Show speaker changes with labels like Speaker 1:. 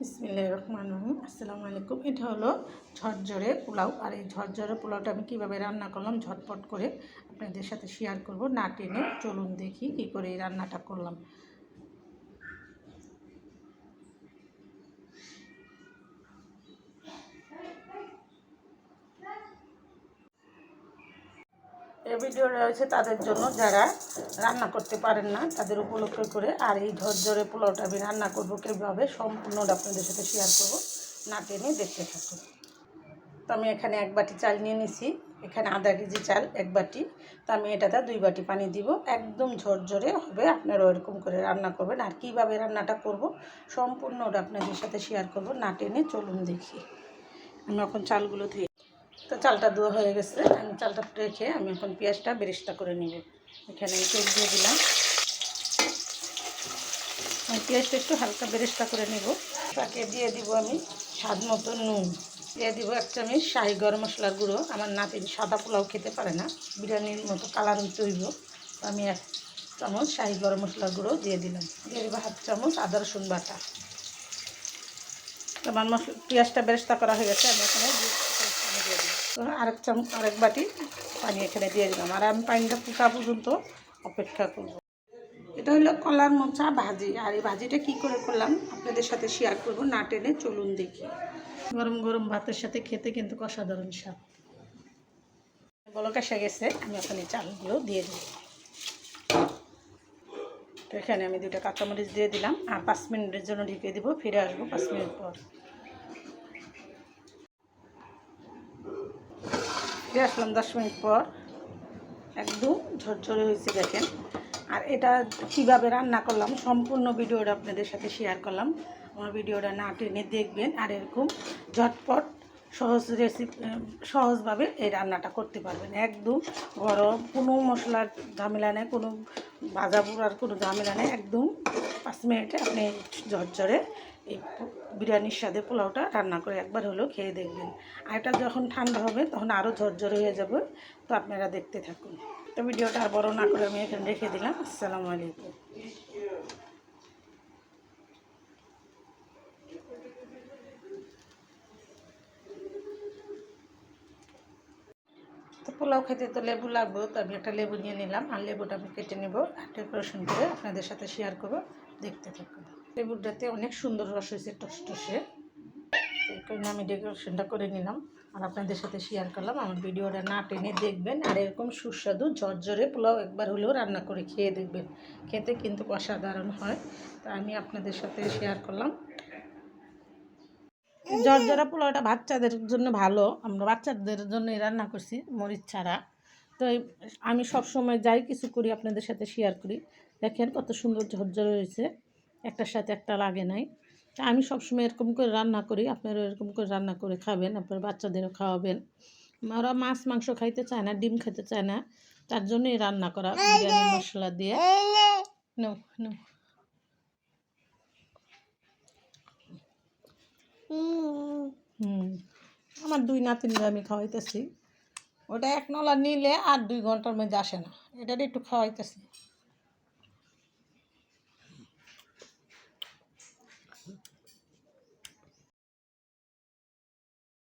Speaker 1: বিসমিল্লাহ রহমান রহিম। আসসালামু আলাইকুম। এটা হলো ঝরঝরে পোলাও। আর এই ঝরঝরে পোলাওটা আমি কীভাবে রান্না করলাম ঝটপট করে আপনাদের সাথে শেয়ার করব। না টেনে চলুন দেখি কী করে এই রান্নাটা করলাম। এই ভিডিও রয়েছে তাদের জন্য যারা রান্না করতে পারেন না, তাদের উপলক্ষ করে। আর এই ঝরঝরে পোলাওটা আমি রান্না করব কীভাবে, সম্পূর্ণটা আপনাদের সাথে শেয়ার করব। না টেনে দেখতে থাকুন। তো আমি এখানে এক বাটি চাল নিয়ে নিছি। এখানে আধা কেজি চাল, এক বাটি। তো আমি এটাতে দুই বাটি পানি দিব। একদম ঝরঝরে হবে, আপনারা ওইরকম করে রান্না করবেন। আর কীভাবে রান্নাটা করব সম্পূর্ণ ওটা আপনাদের সাথে শেয়ার করব। না টেনে চলুন দেখি। আমি এখন চালগুলো ধুয়ে তো চালটা ধোয়া হয়ে গেছে, আমি চালটা রেখে আমি এখন পেঁয়াজটা বেরেস্তা করে নিব। এখানে তেল দিয়ে দিলাম। আমি পেঁয়াজটা একটু হালকা বেরেস্তা করে নেব। তাকে দিয়ে দিব আমি স্বাদ মতো নুন। দিয়ে দিব এক চামচ শাহি গরম মশলার গুঁড়ো। আমার নাতি সাদা পোলাও খেতে পারে না, বিরিয়ানির মতো কালার হইতে হইব তো আমি এক চামচ শাহি গরম মশলার গুঁড়ো দিয়ে দিলাম। দিয়ে দিব হাফ চামচ আদা রসুন বাটা। আমার মশলা পেঁয়াজটা বেরেস্তা করা হয়ে গেছে। আমি এখানে দিয়ে পানি দিয়ে দিলাম তো আরেক চামচ, আরেক বাটি পানি এখানে দিয়ে দিলাম। আর আমি পানিটা ফুটা পর্যন্ত অপেক্ষা করব। এটা হলো কলার মোচা ভাজি। আর এই ভাজিটা কি করে করলাম আপনাদের সাথে শেয়ার করব, না টেনে চলুন দেখি। গরম গরম ভাতের সাথে খেতে কিন্তু অসাধারণ স্বাদ। বলক গেছে, আমি এই চালগুলো দিয়ে দিই। তো এখানে আমি দুটো কাঁচামরিচ দিয়ে দিলাম। আর পাঁচ মিনিটের জন্য ঢেকে দিব, ফিরে আসব পাঁচ মিনিট পর। ফিরে আসলাম দশ মিনিট পর। একদম ঝরঝরে হয়েছে, দেখেন। আর এটা কীভাবে রান্না করলাম, সম্পূর্ণ ভিডিওটা আপনাদের সাথে শেয়ার করলাম। আমার ভিডিওটা না টেনে দেখবেন আর এরকম ঝটপট সহজ রেসিপি সহজভাবে এই রান্নাটা করতে পারবেন। একদম গরম, কোনো মশলার ঝামেলা নেই, কোনো ভাজা পোড়ার কোনো ঝামেলা নেই। একদম পাঁচ মিনিটে আপনি ঝরঝরে এই বিরিয়ানির সাথে পোলাওটা রান্না করে একবার হলেও খেয়ে দেখবেন। আর এটা যখন ঠান্ডা হবে তখন আরও ঝরঝরে হয়ে যাবে, তো আপনারা দেখতে থাকুন। তো ভিডিওটা আর বড় না করে আমি এখানে রেখে দিলাম। আসসালামু আলাইকুম। তো পোলাও খেতে তো লেবু লাগবে, তো আমি একটা লেবু নিয়ে নিলাম। আর লেবুটা আমি কেটে নেব আর ডেকোরেশন করে আপনাদের সাথে শেয়ার করব। দেখতে থাকুন। লেবুটাতে অনেক সুন্দর রস হয়েছে টসটসে কারণে আমি ডেকোরেশনটা করে নিলাম। আর আপনাদের সাথে শেয়ার করলাম। আমার ভিডিওটা না টেনে দেখবেন। আর এরকম সুস্বাদু ঝরঝরে পোলাও একবার হলেও রান্না করে খেয়ে দেখবেন। খেতে কিন্তু অসাধারণ হয়। তা আমি আপনাদের সাথে শেয়ার করলাম। জর্জরা পোলাওটা বাচ্চাদের জন্য ভালো। আমরা বাচ্চাদের জন্যই রান্না করছি, মরিচ ছাড়া। তো আমি সব সময় যাই কিছু করি, আপনাদের সাথে শেয়ার করি। দেখেন কত সুন্দর ঝরঝরে হয়েছে। একটার সাথে একটা লাগে নাই। আমি সবসময় এরকম করে রান্না করি আপনারা এরকম করে রান্না করে খাবেন, আপনার বাচ্চাদেরও খাওয়াবেন। ওরা মাছ, মাংস খাইতে চায় না, ডিম খেতে চায় না, তার জন্যই রান্না করা, বিরিয়ানি, মশলা দিয়ে। হুম, আমার দুই নাতিনরা আমি খাওয়াইতেছি। ওটা এক নলা নিলে আর দুই ঘণ্টার মধ্যে আসে না এটার একটু খাওয়াইতেছি।